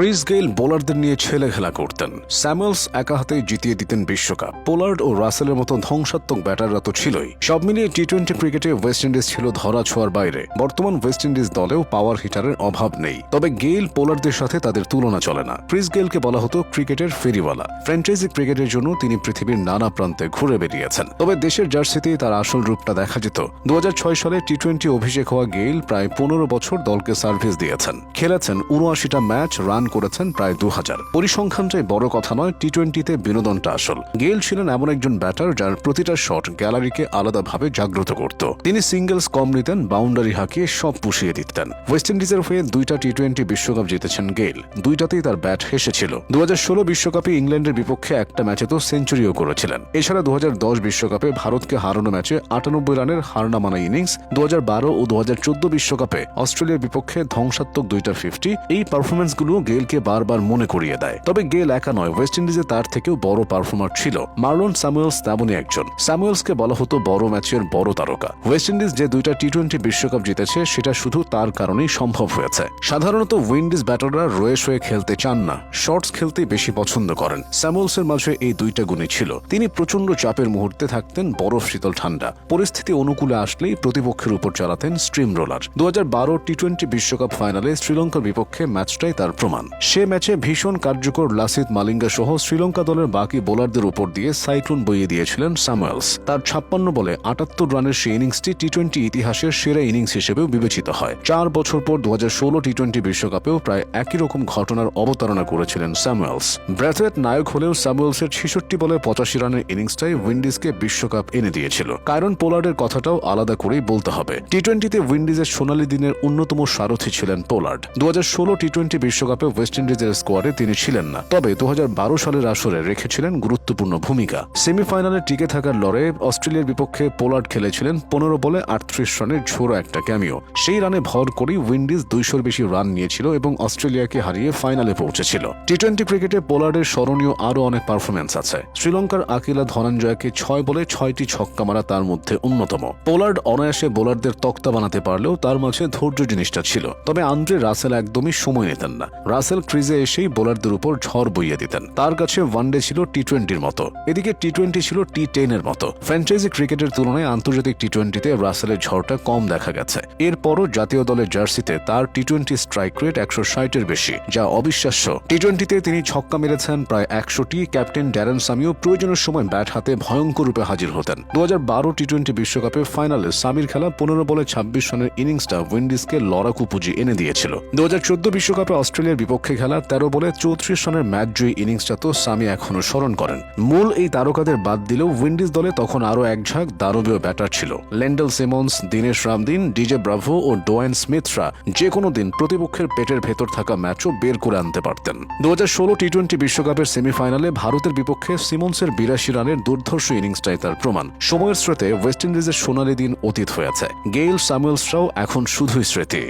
Chris Gayle বোলারদের নিয়ে ছেলে খেলা করতেন। স্যামুয়েলস একা হাতে জিতিয়ে দিতেন বিশ্বকাপ। পোলার্ড ও রাসেলের মতো ধ্বংসাত্মক ব্যাটাররা তো ছিলই। সব মিলিয়ে টি টোয়েন্টি ক্রিকেটে ওয়েস্ট ইন্ডিজ ছিল ধরা ছোঁয়ার বাইরে। বর্তমান ওয়েস্ট ইন্ডিজ দলেও পাওয়ার হিটারের অভাব নেই। তবে গেইল পোলারদের সাথে তাদের তুলনা চলে না। ক্রিস গেইলকে বলা হতো ক্রিকেটের ফেরিওয়ালা। ফ্র্যাঞ্চাইজি ক্রিকেটের জন্য তিনি পৃথিবীর নানা প্রান্তে ঘুরে বেরিয়েছেন তবে দেশের জার্সিতেই তার আসল রূপটা দেখা যেত। দু হাজার ছয় সালে টি টোয়েন্টি অভিষেক হওয়া গেইল প্রায় পনেরো বছর দলকে সার্ভিস দিয়েছেন। খেলেছেন উনআশিটা ম্যাচ, রান করেছেন প্রায় দু হাজার পরিসংখ্যানটাই বড় কথা নয় টি টোয়েন্টিতে বিনোদনটা আসল। গেইল ছিলেন এমন একজন ব্যাটার যার প্রতিটা শট গ্যালারিকে আলাদাভাবে জাগ্রত করত। তিনি সিঙ্গেলস কম নিতেন, বাউন্ডারি হাঁকিয়ে সব পুষিয়ে দিতেন। ওয়েস্ট ইন্ডিজের হয়ে দুইটা টি টোয়েন্টি বিশ্বকাপ জিতেছেন গেইল। দুইটাতেই তার ব্যাট হেসেছিল। দু বিশ্বকাপে ইংল্যান্ডের বিপক্ষে একটা ম্যাচে তো সেঞ্চুরিও করেছিলেন। এছাড়া দু বিশ্বকাপে ভারতকে হারানো ম্যাচে আটানব্বই রানের হার নামানো ইনিংস দু হাজার বারো ও দু বিশ্বকাপে অস্ট্রেলিয়ার বিপক্ষে ধ্বংসাত্মক দুইটা ফিফটি, এই পারফরমেন্সগুলো গেলকে বারবার মনে করিয়ে দেয়। তবে গেল একা নয়, ওয়েস্ট ইন্ডিজে তার থেকেও বড় পারফর্মার ছিল। মার্লন স্যামুয়েলস তেমনই একজন। স্যামুয়েলসকে বলা হতো বড় ম্যাচের বড় তারকা। ওয়েস্ট ইন্ডিজ যে দুইটা টি টোয়েন্টি বিশ্বকাপ জিতেছে, সেটা শুধু তার কারণেই সম্ভব হয়েছে। সাধারণত উইন্ডিজ ব্যাটাররা রয়েস হয়ে খেলতে চান না। শর্টস খেলতেই বেশি পছন্দ করেন। স্যামুয়েলসের মাঝে এই দুইটা গুণই ছিল। তিনি প্রচণ্ড চাপের মুহূর্তে থাকতেন বরফ শীতল ঠান্ডা। পরিস্থিতি অনুকূলে আসলেই প্রতিপক্ষের উপর চালাতেন স্ট্রিম রোলার। দু টি টোয়েন্টি বিশ্বকাপ ফাইনালে শ্রীলঙ্কার বিপক্ষে ম্যাচটাই তার প্রমাণ। সে ম্যাচে ভীষণ কার্যকর লাসিত মালিঙ্গা সহ শ্রীলঙ্কা দলের বাকি বোলারদের উপর দিয়ে সাইক্লোন বইয়ে দিয়েছিলেন স্যামুয়েলস। তার ছাপ্পান্ন বলে আটাত্তর রানের সেই ইনিংসটি টি টোয়েন্টি ইতিহাসের সেরা ইনিংস হিসেবেও বিবেচিত হয়। চার বছর পর দু টি টোয়েন্টি বিশ্বকাপেও প্রায় একই রকম ঘটনার অবতারণা করেছিলেন স্যামুয়েলস। ব্র্যাথওয়েট নায়ক হলেও স্যামুয়েলসের ছেষট্টি বলে পঁচাশি রানের ইনিংসটাই উইন্ডিজকে বিশ্বকাপ এনে দিয়েছিল। কায়রন পোলার্ডের কথাটাও আলাদা করেই বলতে হবে। টি টোয়েন্টিতে উইন্ডিজের সোনালী দিনের অন্যতম সারথি ছিলেন পোলার্ড। দু টি টোয়েন্টি বিশ্বকাপে ওয়েস্ট ইন্ডিজের স্কোয়াডে তিনি ছিলেন না। তবে দু হাজার বারো সালের আসরে রেখেছিলেন গুরুত্বপূর্ণ ভূমিকা। সেমিফাইনালে টিকে থাকার লড়াইয়ে অস্ট্রেলিয়ার বিপক্ষে পোলার্ড খেলেছিলেন পনেরো বলে আটত্রিশ রানের ঝোড়ো একটা ক্যামিও। সেই রানে ভর করেই উইন্ডিজ দুইশোর বেশি রান নিয়েছিল এবং অস্ট্রেলিয়াকে হারিয়ে ফাইনালে পৌঁছেছিল। টি টোয়েন্টি ক্রিকেটে পোলার্ডের স্মরণীয় আরও অনেক পারফরমেন্স আছে। শ্রীলঙ্কার আকিলা ধনঞ্জয়কে ছয় বলে ছয়টি ছক্কা মারা তার মধ্যে অন্যতম। পোলার্ড অনায়াসে বোলারদের তক্তা বানাতে পারলেও তার মাঝে ধৈর্য জিনিসটা ছিল। তবে আন্দ্রে রাসেল একদমই সময় নিতেন না। রাসেল ক্রিজে এসেই বোলারদের উপর ঝড় বইয়ে দিতেন। তার কাছে ওয়ানডে ছিল টি টোয়েন্টির মতো। এদিকে টি টোয়েন্টি ছিল টি টেনের মতো। ফ্র্যাঞ্চাইজি ক্রিকেটের তুলনায় আন্তর্জাতিক টি টোয়েন্টিতে রাসেলের ঝড়টা কম দেখা গেছে। এরপরও জাতীয় দলের জার্সিতে তার টি টোয়েন্টি স্ট্রাইক রেট একশো ষাটের বেশি, যা অবিশ্বাস্য। টি টোয়েন্টিতে তিনি ছক্কা মেরেছেন প্রায় একশোটি। ক্যাপ্টেন ড্যারেন সামিও প্রয়োজনের সময় ব্যাট হাতে ভয়ঙ্কর রূপে হাজির হতেন। দু টি টোয়েন্টি বিশ্বকাপে ফাইনালে সামির খেলা পনেরো বলে ছাব্বিশ রানের ইনিংসটা উইন্ডিজকে লড়াকু পুঁজি এনে দিয়েছিল। দু বিশ্বকাপে অস্ট্রেলিয়ার বিপক্ষে খেলা তেরো বলে চৌত্রিশ রানের ম্যাচ জয়ী ইনিংসটা তো সামি এখনও স্মরণ করেন। মূল এই তারকাদের বাদ দিলেও উইন্ডিজ দলে তখন আরও এক ঝাঁক দানবীয় ব্যাটার ছিল। Lendl Simmons, Denesh Ramdin, DJ Bravo ও ডোয়েন স্মিথরা যে কোনো দিন প্রতিপক্ষের পেটের ভেতর থাকা ম্যাচও বের করে আনতে পারতেন। দু হাজার ষোলো টি টোয়েন্টি বিশ্বকাপের সেমিফাইনালে ভারতের বিপক্ষে সিমন্সের বিরাশি রানের দুর্ধর্ষ ইনিংসটাই তার প্রমাণ। সময়ের স্রোতে ওয়েস্ট ইন্ডিজের সোনালি দিন অতীত হয়েছে গেইল স্যামুয়েলসরাও এখন শুধুই স্মৃতি।